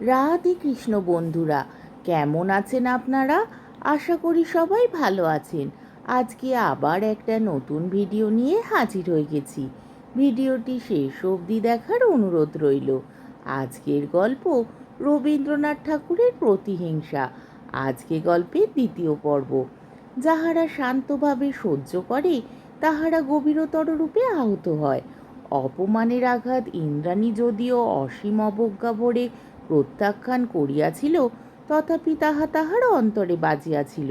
রাধে কৃষ্ণ বন্ধুরা, কেমন আছেন আপনারা? আশা করি সবাই ভালো আছেন। আজকে আবার একটা নতুন ভিডিও নিয়ে হাজির হয়ে গেছি। ভিডিওটি শেষ অবধি দেখার অনুরোধ রইল। আজকের গল্প রবীন্দ্রনাথ ঠাকুরের প্রতিহিংসা, আজকে গল্পের দ্বিতীয় পর্ব। যাহারা শান্তভাবে সহ্য করে, তাহারা গভীরতর রূপে আহত হয়। অপমানের আঘাত ইন্দ্রাণী যদিও অসীম অবজ্ঞা ভরে প্রত্যাখ্যান করিয়াছিল, তথাপি তাহা তাহার অন্তরে বাজিয়াছিল।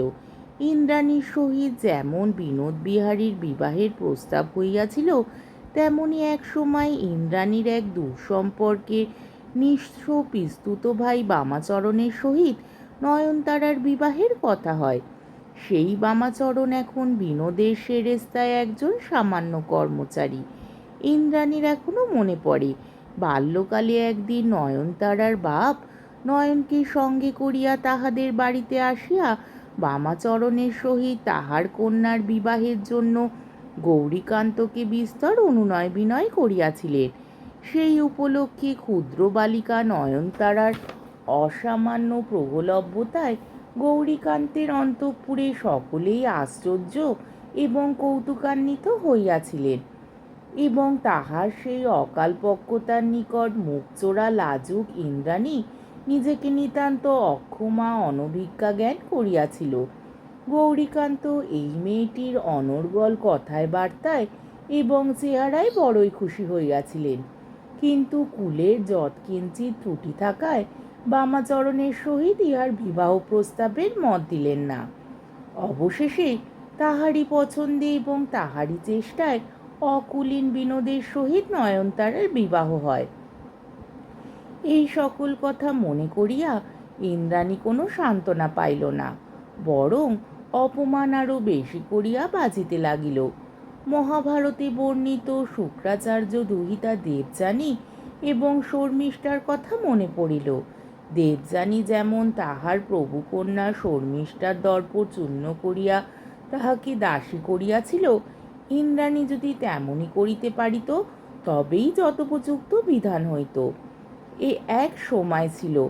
ইন্দ্রাণীর সহিত যেমন বিনোদ বিহারীর বিবাহের প্রস্তাব হইয়াছিল, তেমনি এক সময় ইন্দ্রাণীর এক দুঃসম্পর্কে নিঃস্ব পিস্তুত ভাই বামাচরণের সহিত নয়নতারার বিবাহের কথা হয়। সেই বামাচরণ এখন বিনোদের সেরেস্তায় একজন সামান্য কর্মচারী। ইন্দ্রাণীর এখনও মনে পড়ে বাল্যকালে একদিন নয়নতারার বাপ নয়নকে সঙ্গে করিয়া তাহাদের বাড়িতে আসিয়া বামাচরণের সহিত তাহার কন্যার বিবাহের জন্য গৌরীকান্তকে বিস্তর অনুনয় বিনয় করিয়াছিলেন। সেই উপলক্ষে ক্ষুদ্র বালিকা নয়নতারার অসামান্য প্রবলভ্যতায় গৌরীকান্তের অন্তঃপুরে সকলেই আশ্চর্য এবং কৌতুকান্বিত হইয়াছিলেন। এবং তাহার সেই অকালপক্কতার নিকট মুখচোরা লাজুক ইন্দ্রাণী নিজেকে নিতান্ত অক্ষমা অনভিজ্ঞা জ্ঞান করিয়াছিল। গৌরীকান্ত, এই মেয়েটির অনর্গল কথায় বার্তায় এবং চেহারায় বড়ই খুশি হইয়াছিলেন। কিন্তু কুলের যৎকিঞ্চিত ত্রুটি থাকায় বামাচরণের সহিত ইহার বিবাহ প্রস্তাবের মত দিলেন না। অবশেষে তাহারই পছন্দে এবং তাহারই চেষ্টায় অকুলীন বিনোদের সহিত নয়নতারার বিবাহ হয়। এই সকল কথা মনে করিয়া ইন্দ্রাণী কোনো সান্ত্বনা পাইল না, বরং অপমান আরও বেশি করিয়া বাজিতে লাগিল। মহাভারতে বর্ণিত শুক্রাচার্য দুহিতা দেবযানী এবং শর্মিষ্ঠার কথা মনে পড়িল। দেবযানী যেমন তাহার প্রভুকন্যা শর্মিষ্ঠার দর্প চূর্ণ করিয়া তাহাকে দাসী করিয়াছিল ইন্দ্রাণী যদি তেমনই করিতে পারিত, তবেই যথোপযুক্ত বিধান হইত। এ এক সময় ছিল,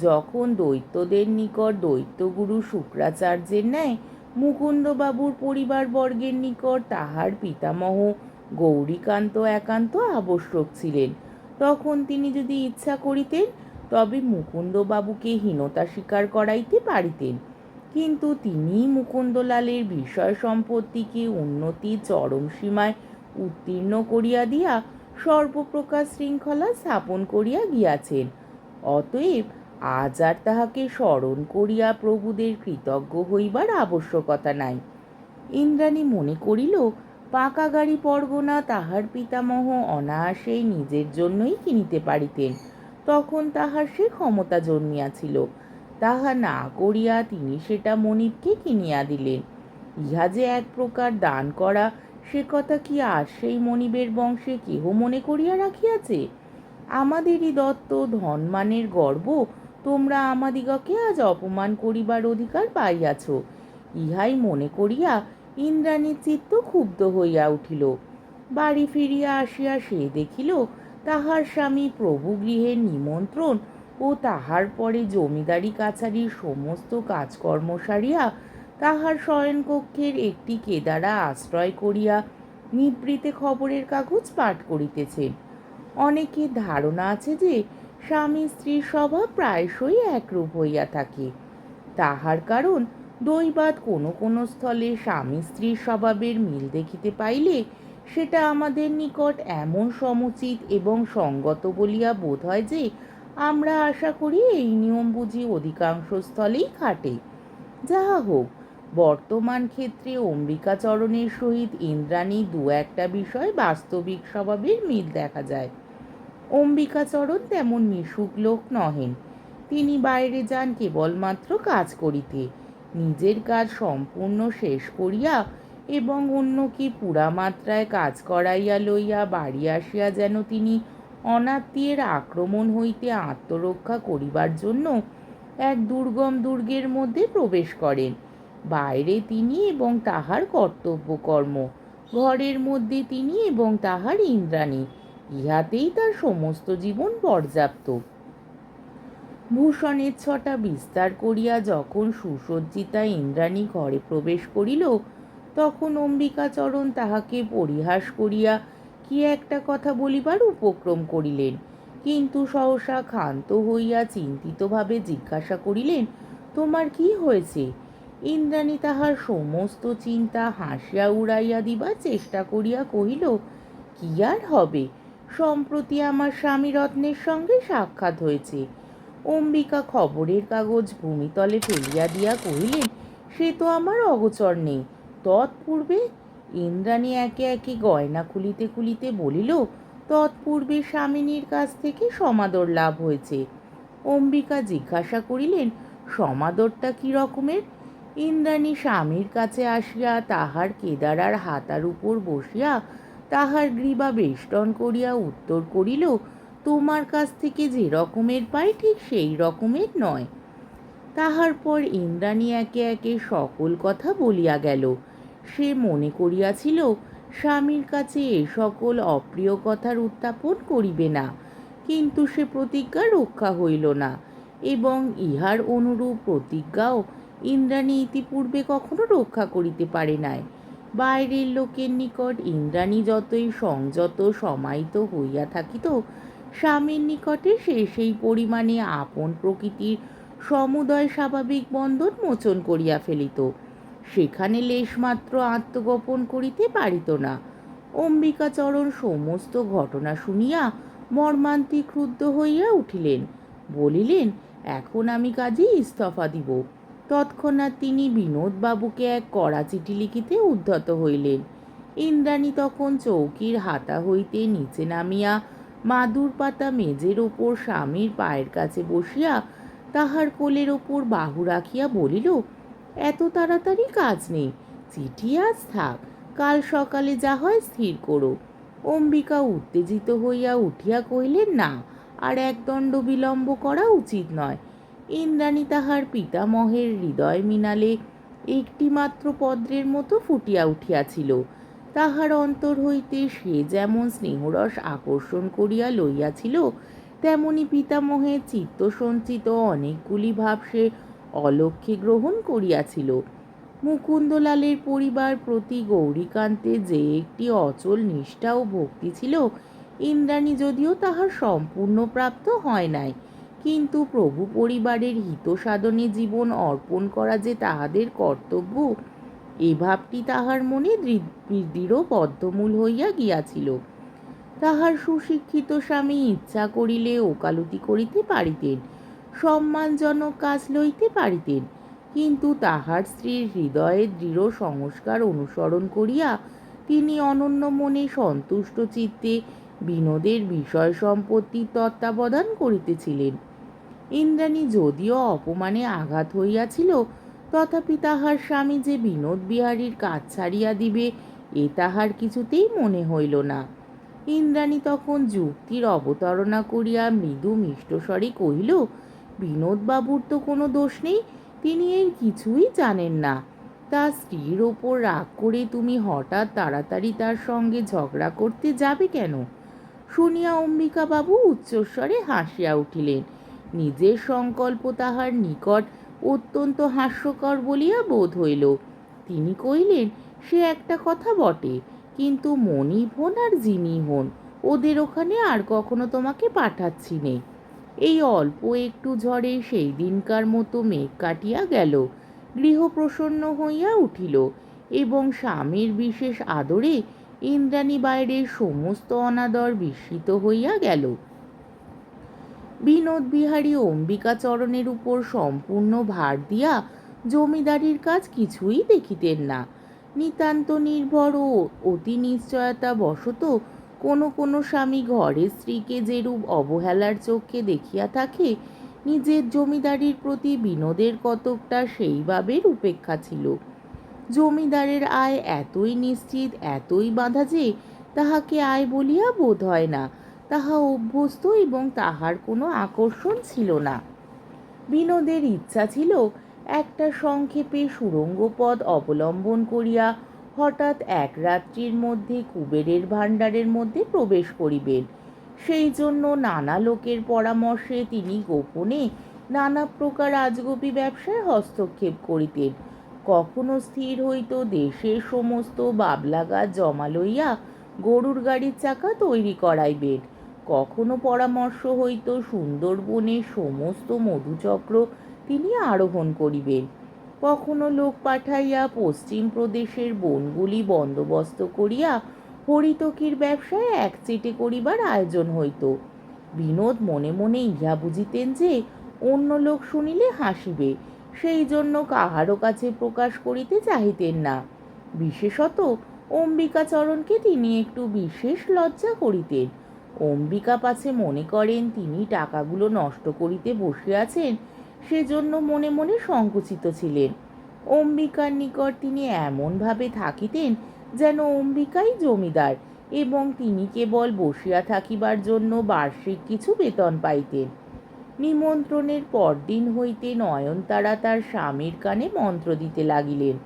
যখন দৈত্যদের নিকট দৈত্যগুরু শুক্রাচার্যের ন্যায় মুকুন্দবাবুর পরিবারবর্গের নিকট তাহার পিতামহ গৌরীকান্ত একান্ত আবশ্যক ছিলেন। তখন তিনি যদি ইচ্ছা করিতেন, তবে মুকুন্দবাবুকে হীনতা স্বীকার করাইতে পারিতেন। কিন্তু তিনি মুকুন্দলালের বিষয় সম্পত্তিকে উন্নতি চরম সীমায় উত্তীর্ণ করিয়া দিয়া সর্বপ্রকার শৃঙ্খলা স্থাপন করিয়া গিয়াছেন। অতএব আজ আর তাহাকে স্মরণ করিয়া প্রভুদের কৃতজ্ঞ হইবার আবশ্যকতা নাই। ইন্দ্রাণী মনে করিল, পাকা গাড়ি পরগনা তাহার পিতামহ অনায়াসেই নিজের জন্যই কিনিতে পারিতেন। তখন তাহার সে ক্ষমতা জন্মিয়াছিল। তাহা না করিয়া তিনি সেটা মনিবকে কিনিয়া দিলেন? ইহা যে এক প্রকার দান করা, সে কথা কি আর সেই মনিবের বংশে কেহ মনে করিয়া রাখিয়াছে? আমাদেরই দত্ত ধনমানের গর্ব, তোমরা আমাদিগকে আজ অপমান করিবার অধিকার পাইয়াছ। ইহাই মনে করিয়া ইন্দ্রাণীর চিত্ত ক্ষুব্ধ হইয়া উঠিল। বাড়ি ফিরিয়া আসিয়া সে দেখিল, তাহার স্বামী প্রভু গৃহের নিমন্ত্রণ ও তাহার পরে জমিদারি কাছারির সমস্ত কাজকর্ম সারিয়া তাহার শয়নকক্ষের একটি কেদারা আশ্রয় করিয়া নিবৃতে খবরের কাগজ পাঠ করিতেছেন অনেকের ধারণা আছে যে স্বামী স্ত্রীর স্বভাব প্রায়শই একরূপ হইয়া থাকে। তাহার কারণ দৈবাত কোনো কোনো স্থলে স্বামী স্ত্রীর স্বভাবের মিল দেখিতে পাইলে সেটা আমাদের নিকট এমন সমুচিত এবং সঙ্গত বলিয়া বোধ হয় যে আমরা আশা করি এই নিয়ম বুঝি অধিকাংশ স্থলেই খাটে। যাহা হোক, বর্তমান ক্ষেত্রে অম্বিকাচরণের সহিত ইন্দ্রাণী দু একটা বিষয় বাস্তবিক স্বভাবের মিল দেখা যায়। অম্বিকাচরণ তেমন মিশুক লোক নহেন। তিনি বাইরে যান কেবলমাত্র কাজ করিতে। নিজের কাজ সম্পূর্ণ শেষ করিয়া এবং অন্যকে পুরা মাত্রায় কাজ করাইয়া লইয়া বাড়ি আসিয়া যেন তিনি অনাত্মীয়ের আক্রমণ হইতে আত্মরক্ষা করিবার জন্য এক দুর্গম দুর্গের মধ্যে প্রবেশ করেন। বাইরে তিনি এবং তাহার কর্তব্য কর্ম ঘরের মধ্যে তিনি এবং তাহার ইন্দ্রাণী, ইহাতেই তার সমস্ত জীবন পর্যাপ্ত। ভূষণের ছটা বিস্তার করিয়া যখন সুসজ্জিতা ইন্দ্রাণী ঘরে প্রবেশ করিল, তখন অম্বিকাচরণ তাহাকে পরিহাস করিয়া কি একটা কথা বলিবার উপক্রম করিলেন। কিন্তু সহসা ক্ষান্ত হইয়া চিন্তিতভাবে জিজ্ঞাসা করিলেন, তোমার কি হয়েছে? ইন্দ্রাণী তাহার সমস্ত চিন্তা হাসিয়া উড়াইয়া দিবার চেষ্টা করিয়া কহিল, কি আর হবে? সম্প্রতি আমার স্বামী রত্নের সঙ্গে সাক্ষাৎ হয়েছে। অম্বিকা খবরের কাগজ ভূমিতলে ফেলিয়া দিয়া কহিলেন, সে তো আমার অগোচর নেই। তৎপূর্বে ইন্দ্রাণী একে একে গয়না খুলিতে খুলিতে বলিল, তৎপূর্বে স্বামিনীর কাছ থেকে সমাদর লাভ হয়েছে। অম্বিকা জিজ্ঞাসা করিলেন, সমাদরটা কি রকমের? ইন্দ্রাণী স্বামীর কাছে আসিয়া তাহার কেদারার হাতার উপর বসিয়া তাহার গ্রীবা বেষ্টন করিয়া উত্তর করিল, তোমার কাছ থেকে যে রকমের পাই ঠিক সেই রকমের নয়। তাহার পর ইন্দ্রাণী একে একে সকল কথা বলিয়া গেল। সে মনে করিয়াছিল, স্বামীর কাছে এ সকল অপ্রিয় কথার উত্থাপন করিবে না, কিন্তু সে প্রতিজ্ঞা রক্ষা হইল না, এবং ইহার অনুরূপ প্রতিজ্ঞাও ইন্দ্রাণী ইতিপূর্বে কখনো রক্ষা করিতে পারে নাই। বাইরের লোকের নিকট ইন্দ্রাণী যতই সংযত, সমাহিত হইয়া থাকিত, স্বামীর নিকটে সে সেই পরিমাণে আপন প্রকৃতির সমুদয় স্বাভাবিক বন্ধন মোচন করিয়া ফেলিত। সেখানে লেশমাত্র আত্মগোপন করিতে পারিত না। অম্বিকাচরণ সমস্ত ঘটনা শুনিয়া মর্মান্তিক ক্রুদ্ধ হইয়া উঠিলেন। বলিলেন, এখন আমি কাজে ইস্তফা দিব। তৎক্ষণাৎ তিনি বিনোদবাবুকে এক কড়া চিঠি লিখিতে উদ্ধত হইলেন। ইন্দ্রাণী তখন চৌকির হাতা হইতে নিচে নামিয়া মাদুর পাতা মেজের ওপর স্বামীর পায়ের কাছে বসিয়া তাহার কোলের ওপর বাহু রাখিয়া বলিল এত তাড়াতাড়ি কাজ নেই। চিঠি আজ থাক, কাল সকালে যা হয় স্থির করো। অম্বিকা উত্তেজিত হইয়া উঠিয়া কহিলেন, না, আর একদণ্ড বিলম্ব করা উচিত নয়। ইন্দ্রাণী তাহার পিতামহের হৃদয় মিনালে একটিমাত্র পদ্রের মতো ফুটিয়া উঠিয়াছিল। তাহার অন্তর হইতে সে যেমন স্নেহরস আকর্ষণ করিয়া লইয়াছিল, তেমনি পিতামহের চিত্ত সঞ্চিত অনেকগুলি ভাব সে অলক্ষ্যে গ্রহণ করিয়াছিল। মুকুন্দলালের পরিবার প্রতি গৌরীকান্তে যে একটি অচল নিষ্ঠা ও ভক্তি ছিল, ইন্দ্রাণী যদিও তাহার সম্পূর্ণ প্রাপ্ত হয় নাই। কিন্তু প্রভু পরিবারের হিত সাধনে জীবন অর্পণ করা যে তাহাদের কর্তব্য, এ ভাবটি তাহার মনে দৃঢ় বদ্ধমূল হইয়া গিয়াছিল। তাহার সুশিক্ষিত স্বামী ইচ্ছা করিলে ওকালতি করিতে পারিতেন। সম্মানজনক কাজ লইতে পারিতেন। কিন্তু তাহার স্ত্রীর হৃদয়ে দৃঢ় সংস্কার অনুসরণ করিয়া তিনি অনন্য মনে সন্তুষ্ট চিত্তে বিনোদের বিষয় সম্পত্তির তত্ত্বাবধান করিতেছিলেন। ইন্দ্রাণী যদিও অপমানে আঘাত হইয়াছিল, তথাপি তাহার স্বামী যে বিনোদ বিহারীর কাজ ছাড়িয়া দিবে, এ তাহার কিছুতেই মনে হইল না। ইন্দ্রাণী তখন যুক্তির অবতারণা করিয়া মৃদু মিষ্টস্বরে কহিল বিনোদবাবুর তো কোনো দোষ নেই, তিনি এর কিছুই জানেন না। তার স্ত্রীর ওপর রাগ করে তুমি হঠাৎ তাড়াতাড়ি তার সঙ্গে ঝগড়া করতে যাবে কেন? শুনিয়া অম্বিকাবাবু উচ্চস্বরে হাসিয়া উঠিলেন। নিজের সংকল্প তাহার নিকট অত্যন্ত হাস্যকর বলিয়া বোধ হইল। তিনি কহিলেন, সে একটা কথা বটে, কিন্তু মনি হন আর যিনি হন ওদের ওখানে আর কখনো তোমাকে পাঠাচ্ছি নে। এই অল্প একটু ঝড়ে সেই দিনকার মতো মেঘ কাটিয়া গেল। গৃহ প্রসন্ন হইয়া উঠিল এবং স্বামীর বিশেষ আদরে ইন্দ্রাণী বাইরের সমস্ত অনাদর বিস্মিত হইয়া গেল। বিনোদ বিহারী অম্বিকাচরণের উপর সম্পূর্ণ ভার দিয়া জমিদারির কাজ কিছুই দেখিতেন না। নিতান্ত নির্ভর ও অতি নিশ্চয়তা বশত কোনো কোনো স্বামী ঘরের স্ত্রীকে যেরূপ অবহেলার চোখে দেখিয়া থাকে, নিজের জমিদারির প্রতি বিনোদের কতকটা সেইভাবের উপেক্ষা ছিল। জমিদারের আয় এতই নিশ্চিত, এতই বাঁধা যে তাহাকে আয় বলিয়া বোধ হয় না, তাহা অভ্যস্ত এবং তাহার কোনো আকর্ষণ ছিল না। বিনোদের ইচ্ছা ছিল একটা সংক্ষেপে সুরঙ্গ পথ অবলম্বন করিয়া হঠাৎ এক রাত্রির মধ্যে কুবেরের ভাণ্ডারের মধ্যে প্রবেশ করিবেন। সেই জন্য নানা লোকের পরামর্শে তিনি গোপনে নানা প্রকার আজগুবি ব্যবসায় হস্তক্ষেপ করিতেন। কখনো স্থির হইত দেশের সমস্ত বাবলা গাছ জমা লইয়া গরুর গাড়ির চাকা তৈরি করাইবেন। কখনো পরামর্শ হইত সুন্দরবনের সমস্ত মধুচক্র তিনি আরোহণ করিবেন। কখনো লোক পাঠাইয়া পশ্চিম প্রদেশের বনগুলি বন্দোবস্ত করিয়া হরিতকির ব্যবসায় একচেটে করিবার আয়োজন হইত। বিনোদ মনে মনে ইহা বুঝিতেন যে অন্য লোক শুনিলে হাসিবে, সেই জন্য কাহারও কাছে প্রকাশ করিতে চাহিতেন না। বিশেষত অম্বিকাচরণকে তিনি একটু বিশেষ লজ্জা করিতেন। অম্বিকা পাছে মনে করেন, তিনি টাকাগুলো নষ্ট করিতে বসিয়াছেন সেজন্য মনে মনে সংকুচিত ছিলেন। অম্বিকার নিকট তিনি এমনভাবে থাকিতেন যেন অম্বিকাই জমিদার এবং তিনি কেবল বসিয়া থাকিবার জন্য বার্ষিক কিছু বেতন পাইতেন। নিমন্ত্রণের পরদিন হইতে নয়নতারা তার স্বামীর কানে মন্ত্র দিতে লাগিলেন,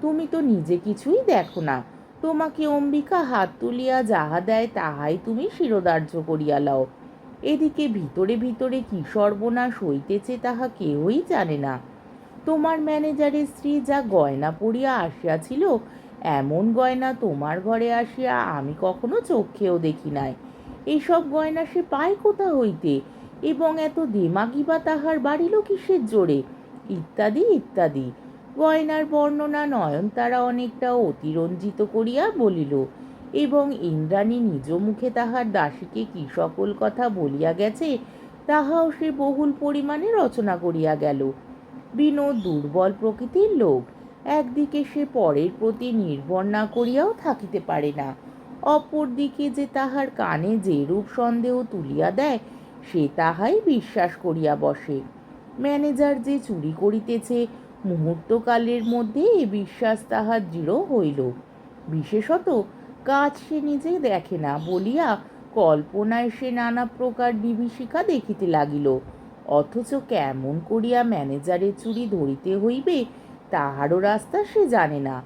তুমি তো নিজে কিছুই দেখো না, তোমাকে অম্বিকা হাত তুলিয়া যাহা দেয় তাহাই তুমি শিরোধার্য করিয়া লও। এদিকে ভিতরে ভিতরে কি সর্বনাশ হইতেছে তাহা কেউই জানে না। তোমার ম্যানেজারের স্ত্রী যা গয়না পরিয়া আসিয়াছিল, এমন গয়না তোমার ঘরে আসিয়া আমি কখনো চোখেও দেখি নাই। এইসব গয়না সে পায় কোথা হইতে? এবং এত দেমাগি বা তাহার বাড়িল কিসের জোরে? ইত্যাদি ইত্যাদি। গয়নার বর্ণনা নয়নতারা অনেকটা অতিরঞ্জিত করিয়া বলিল এবং ইন্দ্রাণী নিজ মুখে তাহার দাসীকে কি সকল কথা বলিয়া গেছে, তাহাও সে বহুল পরিমাণে রচনা করিয়া গেল। বিনোদ দুর্বল প্রকৃতির লোক, একদিকে সে পরের প্রতি নির্ভর না করিয়াও থাকিতে পারে না। অপরদিকে যে তাহার কানে যে রূপ সন্দেহ তুলিয়া দেয়, সে তাহাই বিশ্বাস করিয়া বসে। ম্যানেজার যে চুরি করিতেছে, মুহূর্তকালের মধ্যে এ বিশ্বাস তাহার দৃঢ় হইল। বিশেষত কাজ সে নিজেই দেখে না বলিয়া কল্পনায় সে নানা প্রকার বিভীষিকা দেখিতে লাগিল। অথচ কেমন করিয়া ম্যানেজারের চুরি ধরিতে হইবে, তাহারও রাস্তা সে জানে না।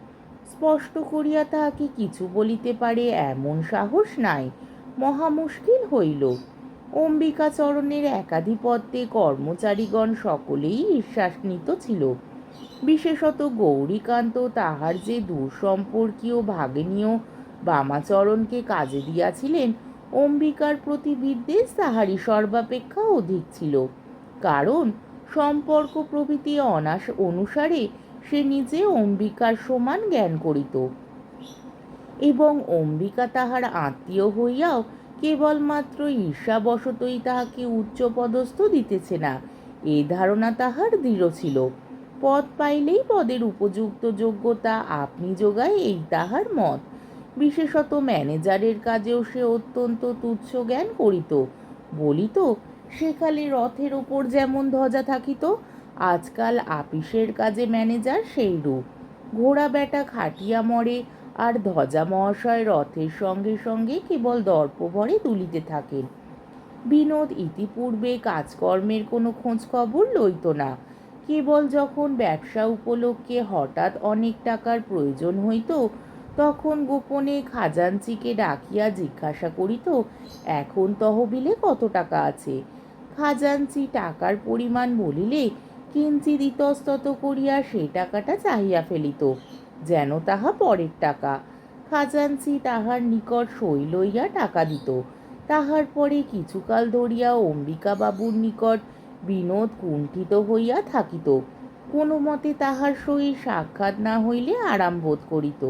স্পষ্ট করিয়া তাহাকে কিছু বলিতে পারে এমন সাহস নাই, মহা মুশকিল হইল। অম্বিকাচরণের একাধিপত্যে কর্মচারীগণ সকলেই ঈর্ষান্বিত ছিল। বিশেষত গৌরীকান্ত তাহার যে দূরসম্পর্কীয় ভাগিনীয় বামাচরণকে কাজে দিয়াছিলেন। অম্বিকার প্রতি বিদ্বেষ তাহারই সর্বাপেক্ষা অধিক ছিল। কারণ সম্পর্ক প্রভৃতি অনাস অনুসারে সে নিজে অম্বিকার সমান জ্ঞান করিত। এবং অম্বিকা তাহার আত্মীয় হইয়াও কেবলমাত্র ঈর্ষাবশতই তাহাকে উচ্চপদস্থ দিতেছে না, এ ধারণা তাহার দৃঢ় ছিল। পদ পাইলেই পদের উপযুক্ত যোগ্যতা আপনি যোগায় এই তাহার মত। বিশেষত ম্যানেজারের কাজেও সে অত্যন্ত তুচ্ছ জ্ঞান করিত। বলিত সেকালে রথের ওপর যেমন ধ্বজা থাকিত, আজকাল আপিসের কাজে ম্যানেজার সেই রূপ ঘোড়া বেটা খাটিয়া মরে, আর ধ্বজা মহাশয় রথের সঙ্গে সঙ্গে কেবল দর্পভরে তুলিতে থাকেন। বিনোদ ইতিপূর্বে কাজকর্মের কোনো খোঁজ খবর লইত না। কেবল যখন ব্যবসা উপলক্ষে হঠাৎ অনেক টাকার প্রয়োজন হইত তখন গোপনে খাজাঞ্চিকে ডাকিয়া জিজ্ঞাসা করিত, এখন তহবিলে কত টাকা আছে? খাজাঞ্চি টাকার পরিমাণ বলিলে কিঞ্চিত ইতস্তত করিয়া সে টাকাটা চাহিয়া ফেলিত, যেন তাহা পরের টাকা। খাজাঞ্চি তাহার নিকট সই লইয়া টাকা দিত। তাহার পরে কিছুকাল ধরিয়া অম্বিকা বাবুর নিকট বিনোদ কুণ্ঠিত হইয়া থাকিত। কোনো মতে তাহার সহিত সাক্ষাৎ না হইলে আরাম বোধ করিত।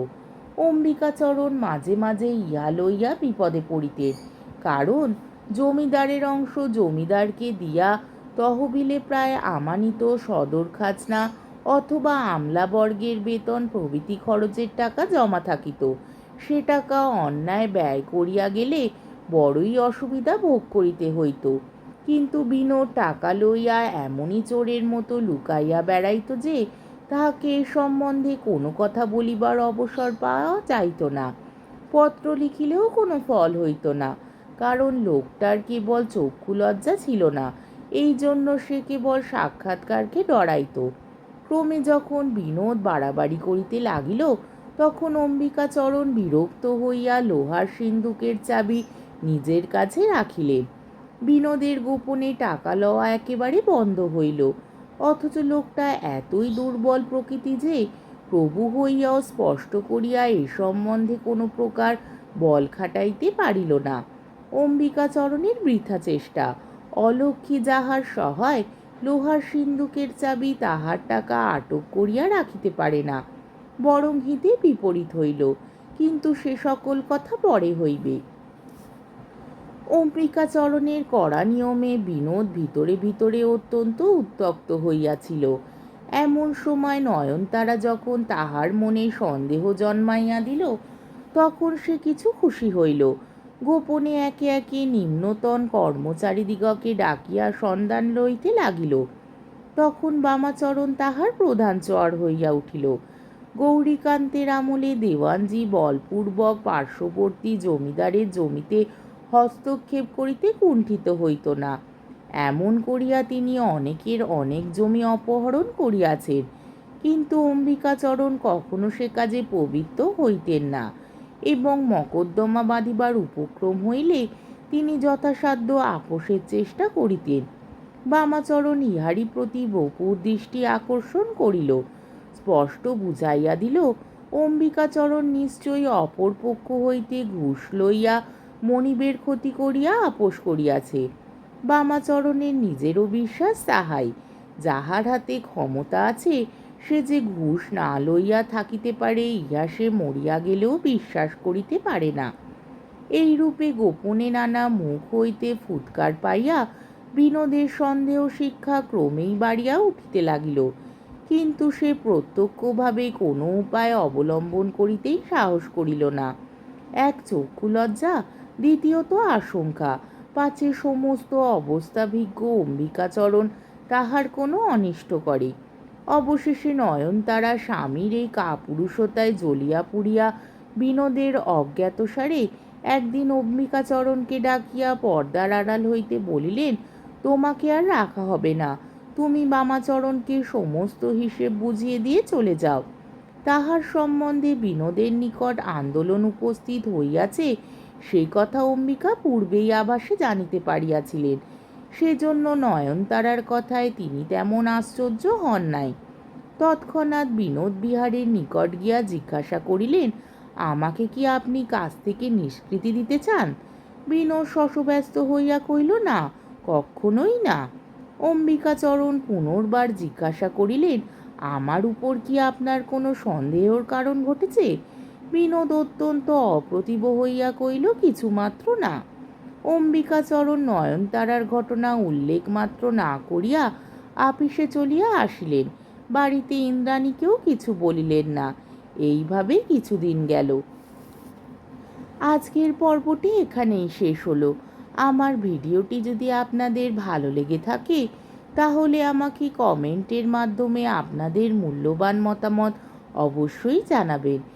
অম্বিকাচরণ মাঝে মাঝে ইহা লইয়া বিপদে পড়িতেন কারণ, জমিদারের অংশ জমিদারকে দিয়া তহবিলে প্রায় আমানিত সদর খাজনা অথবা আমলাবর্গের বেতন প্রভৃতি খরচের টাকা জমা থাকিত। সে টাকা অন্যায় ব্যয় করিয়া গেলে বড়ই অসুবিধা ভোগ করিতে হইত। কিন্তু বিনোদ টাকা লইয়া এমনই চোরের মতো লুকাইয়া বেড়াইত যে তাহাকে এ সম্বন্ধে কোনো কথা বলিবার অবসর পাওয়া যাইত না। পত্র লিখিলেও কোনো ফল হইত না, কারণ লোকটার কেবল চক্ষু লজ্জা ছিল না, এই জন্য সে কেবল সাক্ষাৎকারকে ডরাইত। ক্রমে যখন বিনোদ বাড়াবাড়ি করিতে লাগিল, তখন অম্বিকাচরণ বিরক্ত হইয়া লোহার সিন্ধুকের চাবি নিজের কাছে রাখিলেন। বিনোদের গোপনে টাকা লওয়া একেবারে বন্ধ হইল। অথচ লোকটা এতই দুর্বল প্রকৃতি যে প্রভু হইয়াও স্পষ্ট করিয়া এ সম্বন্ধে কোনো প্রকার বল খাটাইতে পারিল না। অম্বিকাচরণের বৃথা চেষ্টা। অলক্ষী যাহার সহায়, লোহার সিন্দুকের চাবি তাহার টাকা আটক করিয়া রাখিতে পারে না। বরং হিতে বিপরীত হইল। কিন্তু সে সকল কথা পরে হইবে। অম্বিকাচরণের কড়া নিয়মে বিনোদ ভিতরে ভিতরে অত্যন্ত উত্তক্ত হইয়াছিল। এমন সময় নয়নতারা যখন তাহার মনে সন্দেহ জন্মাইয়া দিল, তখন সে কিছু খুশি হইল। গোপনে একে একে নিম্নতন কর্মচারীদিগকে ডাকিয়া সন্ধান লইতে লাগিল। তখন বামাচরণ তাহার প্রধান চর হইয়া উঠিল। গৌরীকান্তের আমলে দেওয়ানজি বলপূর্বক পার্শ্ববর্তী জমিদারের জমিতে হস্তক্ষেপ করিতে কুণ্ঠিত হইত না। এমন করিয়া তিনি অনেকের অনেক জমি অপহরণ করিয়াছেন, কিন্তু অম্বিকাচরণ কখনো সে কাজে পবিত্র হইতেন না এবং মকদ্দমা বাঁধিবার উপক্রম হইলে তিনি যথাসাধ্য আপোষের চেষ্টা করিতেন। বামাচরণ ইহারই প্রতি বপুর দৃষ্টি আকর্ষণ করিল, স্পষ্ট বুঝাইয়া দিল, অম্বিকাচরণ নিশ্চয়ই অপর পক্ষ হইতে ঘুষ লইয়া মনিবের ক্ষতি করিয়া আপোষ করিয়াছে। বামাচরণের নিজেরও বিশ্বাস তাহাই। যাহার হাতে ক্ষমতা আছে, সে যে ঘুষ না লইয়া থাকিতে পারে, ইহা সে মরিয়া গেলেও বিশ্বাস করিতে পারে না। এই রূপে গোপনে নানা মুখ হইতে ফুৎকার পাইয়া বিনোদের সন্দেহ শিক্ষা ক্রমেই বাড়িয়া উঠিতে লাগিল। কিন্তু সে প্রত্যক্ষভাবে কোনো উপায় অবলম্বন করিতেই সাহস করিল না। এক চক্ষু লজ্জা দ্বিতীয়ত আশঙ্কা, পাছে সমস্ত অবস্থাভিজ্ঞ অম্বিকাচরণ তাহার কোনো অনিষ্ট করে। অবশেষে নয়নতারা স্বামীর এই কাপুরুষতায় জ্বলিয়া পুড়িয়া বিনোদের অজ্ঞাতসারে একদিন অম্বিকাচরণকে ডাকিয়া পর্দার আড়াল হইতে বলিলেন, তোমাকে আর রাখা হবে না। তুমি বামাচরণকে সমস্ত হিসেব বুঝিয়ে দিয়ে চলে যাও। তাহার সম্বন্ধে বিনোদের নিকট আন্দোলন উপস্থিত হইয়াছে সেই কথা অম্বিকা পূর্বেই আভাসে জানিতে পারিয়াছিলেন। সেজন্য নয়নতারার কথায় তিনি তেমন আশ্চর্য হন নাই। তৎক্ষণাৎ বিনোদ বিহারের নিকট গিয়া জিজ্ঞাসা করিলেন, আমাকে কি আপনি কাছ থেকে নিষ্কৃতি দিতে চান? বিনোদ শশব্যস্ত হইয়া কইল না, কখনোই না। অম্বিকাচরণ পুনর্বার জিজ্ঞাসা করিলেন, আমার উপর কি আপনার কোনো সন্দেহর কারণ ঘটেছে? বিনোদ অত্যন্ত অপ্রতিভ হইয়া কইল কিছুমাত্র না। অম্বিকাচরণ নয়নতারার ঘটনা উল্লেখ মাত্র না করিয়া আপিসে চলিয়া আসিলেন। বাড়িতে ইন্দ্রাণীকেও কিছু বলিলেন না। এইভাবে কিছুদিন গেল। আজকের পর্বটি এখানেই শেষ হলো। আমার ভিডিওটি যদি আপনাদের ভালো লেগে থাকে, তাহলে আমাকে কমেন্টের মাধ্যমে আপনাদের মূল্যবান মতামত অবশ্যই জানাবেন।